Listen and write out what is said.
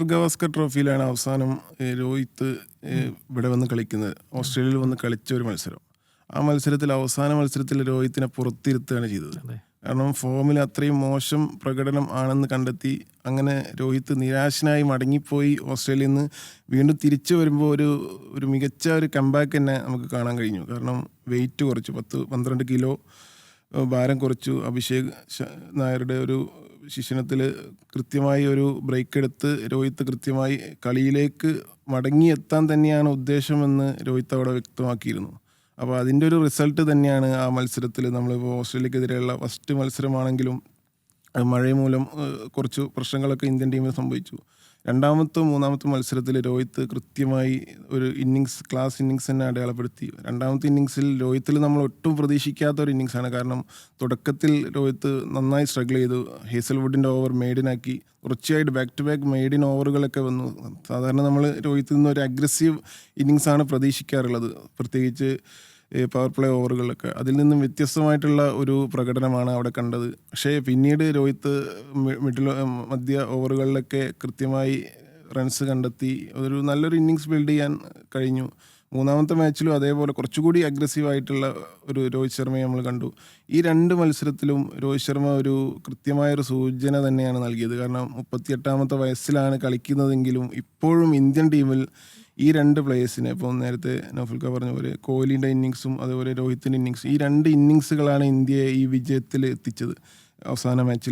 ഗവാസ്കർ ട്രോഫിയിലാണ് അവസാനം രോഹിത് ഇവിടെ വന്ന് കളിക്കുന്നത്. ഓസ്ട്രേലിയയിൽ വന്ന് കളിച്ച ഒരു മത്സരം. ആ മത്സരത്തിൽ അവസാന മത്സരത്തിൽ രോഹിത്തിനെ പുറത്തിരുത്തുകയാണ് ചെയ്തത്. കാരണം ഫോമിൽ അത്രയും മോശം പ്രകടനം ആണെന്ന് കണ്ടെത്തി അങ്ങനെ രോഹിത് നിരാശനായി മടങ്ങിപ്പോയി ഓസ്ട്രേലിയയിൽ നിന്ന് വീണ്ടും തിരിച്ചു വരുമ്പോൾ ഒരു ഒരു മികച്ച ഒരു കമ്പാക്ക് തന്നെ നമുക്ക് കാണാൻ കഴിഞ്ഞു. കാരണം വെയിറ്റ് കുറച്ചു പത്ത് പന്ത്രണ്ട് കിലോ ഭാരം കുറച്ചു. അഭിഷേക് നായരുടെ ഒരു ശിക്ഷണത്തിൽ കൃത്യമായി ഒരു ബ്രേക്ക് എടുത്ത് രോഹിത് കൃത്യമായി കളിയിലേക്ക് മടങ്ങിയെത്താൻ തന്നെയാണ് ഉദ്ദേശമെന്ന് രോഹിത് അവിടെ വ്യക്തമാക്കിയിരുന്നു. അപ്പോൾ അതിന്റെ ഒരു റിസൾട്ട് തന്നെയാണ് ആ മത്സരത്തിൽ നമ്മളിപ്പോൾ ഓസ്ട്രേലിയക്കെതിരെയുള്ള ഫസ്റ്റ് മത്സരമാണെങ്കിലും മഴ മൂലം കുറച്ച് പ്രശ്നങ്ങളൊക്കെ ഇന്ത്യൻ ടീമിന് സംഭവിച്ചു. രണ്ടാമത്തെ മൂന്നാമത്തെ മത്സരത്തിൽ രോഹിത് കൃത്യമായി ഒരു ഇന്നിങ്സ് ക്ലാസ് ഇന്നിങ്സ് തന്നെ അടയാളപ്പെടുത്തി. രണ്ടാമത്തെ ഇന്നിങ്സിൽ രോഹിത്തിൽ നമ്മൾ ഒട്ടും പ്രതീക്ഷിക്കാത്ത ഒരു ഇന്നിങ്സ് ആണ്. കാരണം തുടക്കത്തിൽ രോഹിത് നന്നായി സ്ട്രഗിൾ ചെയ്തു. ഹേസൽവുഡിന്റെ ഓവർ മെയ്ഡിനാക്കി തുടർച്ചയായിട്ട് ബാക്ക് ടു ബാക്ക് മെയ്ഡിൻ ഓവറുകളൊക്കെ വന്നു. സാധാരണ നമ്മൾ രോഹിത്തിൽ നിന്ന് ഒരു അഗ്രസീവ് ഇന്നിങ്സാണ് പ്രതീക്ഷിക്കാറുള്ളത്. പ്രത്യേകിച്ച് പവർ പ്ലേ ഓവറുകളിലൊക്കെ അതിൽ നിന്നും വ്യത്യസ്തമായിട്ടുള്ള ഒരു പ്രകടനമാണ് അവിടെ കണ്ടത്. പക്ഷേ പിന്നീട് രോഹിത്ത് മിഡിൽ മധ്യ ഓവറുകളിലൊക്കെ കൃത്യമായി റൺസ് കണ്ടെത്തി. ഒരു നല്ലൊരു ഇന്നിങ്സ് ബിൽഡ് ചെയ്യാൻ കഴിഞ്ഞു. മൂന്നാമത്തെ മാച്ചിലും അതേപോലെ കുറച്ചുകൂടി അഗ്രസീവ് ആയിട്ടുള്ള ഒരു രോഹിത് ശർമ്മയെ നമ്മൾ കണ്ടു. ഈ രണ്ട് മത്സരത്തിലും രോഹിത് ശർമ്മ ഒരു കൃത്യമായൊരു സൂചന തന്നെയാണ് നൽകിയത്. കാരണം മുപ്പത്തിയെട്ടാമത്തെ വയസ്സിലാണ് കളിക്കുന്നതെങ്കിലും ഇപ്പോഴും ഇന്ത്യൻ ടീമിൽ ഈ രണ്ട് പ്ലേയേഴ്സിനെ ഇപ്പം നേരത്തെ നൗഫൽക്ക പറഞ്ഞ പോലെ കോഹ്ലിന്റെ ഇന്നിങ്സും അതുപോലെ രോഹിത്തിന്റെ ഇന്നിങ്സും ഈ രണ്ട് ഇന്നിങ്സുകളാണ് ഇന്ത്യയെ ഈ വിജയത്തിൽ എത്തിച്ചത്. അവസാന മാച്ചിൽ